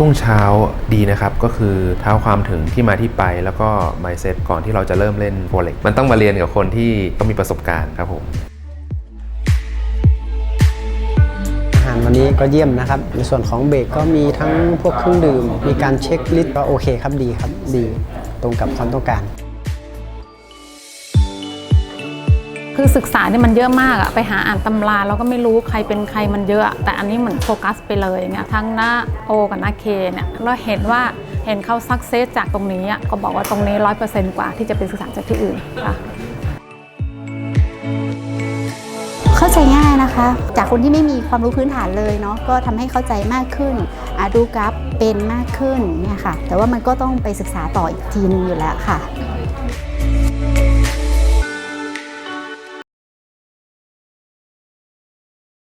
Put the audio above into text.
ช่วงเช้าดีนะครับ ก็คือเท้าความถึงที่มาที่ไปแล้วก็ mindset ก่อนที่เราจะเริ่มเล่น Forex มันต้องมาเรียนกับคนที่ต้องมีประสบการณ์ครับผมอาหารวันนี้ก็เยี่ยมนะครับ ในส่วนของเบรกก็มีทั้งพวกเครื่องดื่ม มีการเช็คลิสต์ก็โอเคครับดีครับดี ตรงกับความต้องการ คือศึกษาเนี่ยมันเยอะมากอะไปหาอ่านตำราเราก็ไม่รู้ใครเป็นใครมันเยอะ แต่อันนี้เหมือนโฟกัสไปเลยเงี้ยทั้งหน้าโอกับหน้าเคเนี่ยเราเห็นว่าเห็นเขาซักเซสจากตรงนี้อะก็บอกว่าตรงนี้ร้อยเปอร์เซนต์กว่าที่จะไปศึกษาจากที่อื่นค่ะเข้าใจง่ายนะคะ จากคนที่ไม่มีความรู้พื้นฐานเลยเนาะก็ทำให้เข้าใจมากขึ้นอะดูกราฟเป็นมากขึ้นเนี่ยค่ะ แต่ว่ามันก็ต้องไปศึกษาต่ออีกทีนึงอยู่แล้วค่ะ